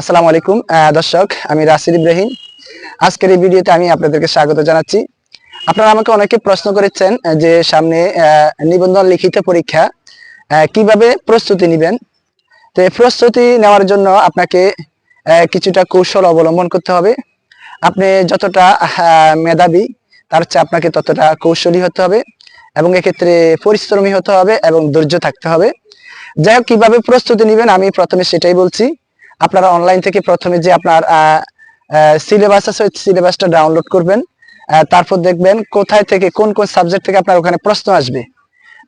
আসসালামু আলাইকুম দর্শক, আমি রাসিদ ইব্রাহিম। আজকের এই ভিডিওতে আমি আপনাদেরকে স্বাগত জানাচ্ছি। আপনারা আমাকে অনেকে প্রশ্ন করেছেন যে সামনে নিবন্ধন লিখিত পরীক্ষা কীভাবে প্রস্তুতি নেবেন? তো প্রস্তুতি নেওয়ার জন্য আপনাকে কিছুটা কৌশল অবলম্বন করতে হবে। আপনি যতটা মেধাবী, তার চেয়ে আপনাকে ততটা কৌশলী হতে হবে এবং এক্ষেত্রে পরিশ্রমী হতে হবে এবং ধৈর্য থাকতে হবে। যাই হোক, কীভাবে প্রস্তুতি নেবেন আমি প্রথমে সেটাই বলছি। আপনারা অনলাইন থেকে প্রথমে যে আপনার সিলেবাস আছে, ওই সিলেবাসটা ডাউনলোড করবেন। তারপর দেখবেন কোথায় থেকে, কোন কোন সাবজেক্ট থেকে আপনার ওখানে প্রশ্ন আসবে।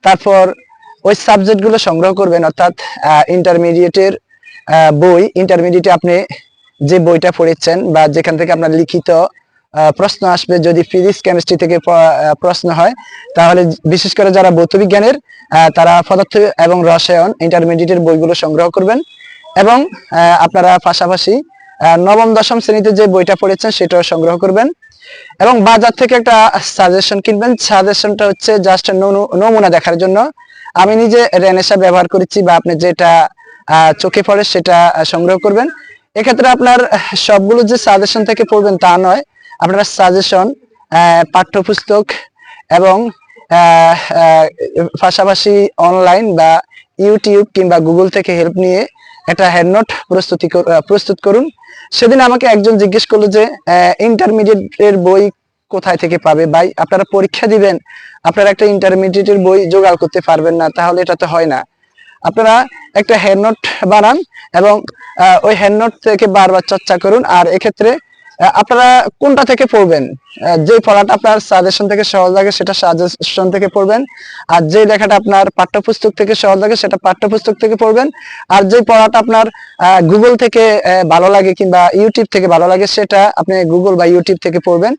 তারপর ওই সাবজেক্টগুলো সংগ্রহ করবেন, অর্থাৎ ইন্টারমিডিয়েটের বই। ইন্টারমিডিয়েটে আপনি যে বইটা পড়েছেন বা যেখান থেকে আপনার লিখিত প্রশ্ন আসবে, যদি ফিজিক্স কেমিস্ট্রি থেকে প্রশ্ন হয়, তাহলে বিশেষ করে যারা ভৌত বিজ্ঞানের তারা পদার্থ এবং রসায়ন ইন্টারমিডিয়েটের বইগুলো সংগ্রহ করবেন। এবং আপনারা পাশাপাশি নবম, দশম শ্রেণীতে যে বইটা পড়েছেন সেটাও সংগ্রহ করবেন। এবং বাজার থেকে একটা সাজেশন কিনবেন। সাজেশনটা হচ্ছে জাস্ট নমুনা দেখার জন্য। আমি নিজে রেনেসা ব্যবহার করেছি বা আপনি যেটা চোখে পড়ে সেটা সংগ্রহ করবেন। এক্ষেত্রে আপনার, সবগুলো যে সাজেশন থেকে পড়বেন তা নয়। আপনারা সাজেশন পাঠ্যপুস্তক এবং পাশাপাশি অনলাইন বা ইউটিউব কিংবা গুগল থেকে হেল্প নিয়ে একটা হ্যান্ডনোট প্রস্তুতি প্রস্তুত করুন। সেদিন আমাকে একজন জিজ্ঞেস করল যে ইন্টারমিডিয়েট এর বই কোথায় থেকে পাবে? ভাই, আপনারা পরীক্ষা দিবেন, আপনারা একটা ইন্টারমিডিয়েট এর বই জোগাড় করতে পারবেন না, তাহলে এটা তো হয় না। আপনারা একটা হ্যান্ডনোট বানান এবং ওই হ্যান্ডনোট থেকে বারবার চর্চা করুন, আর এক্ষেত্রে আপনারা কোনটা থেকে পড়বেন? যে পড়াটা আপনার সাজেশন থেকে সহজ লাগে, সেটা সাজেশন থেকে পড়বেন। আর যে লেখাটা আপনার পাঠ্যপুস্তক থেকে সহজ লাগে, সেটা পাঠ্যপুস্তক থেকে পড়বেন। আর যে পড়াটা আপনার গুগল থেকে ভালো লাগে কিংবা ইউটিউব থেকে ভালো লাগে, সেটা আপনি গুগল বা ইউটিউব থেকে পড়বেন।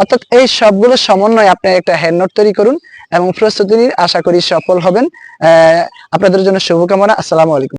অর্থাৎ এই সবগুলো সমন্বয়ে আপনি একটা হ্যান্ডনোট তৈরি করুন এবং প্রস্তুতি আশা করি সফল হবেন। আপনাদের জন্য শুভকামনা। আসসালামু আলাইকুম।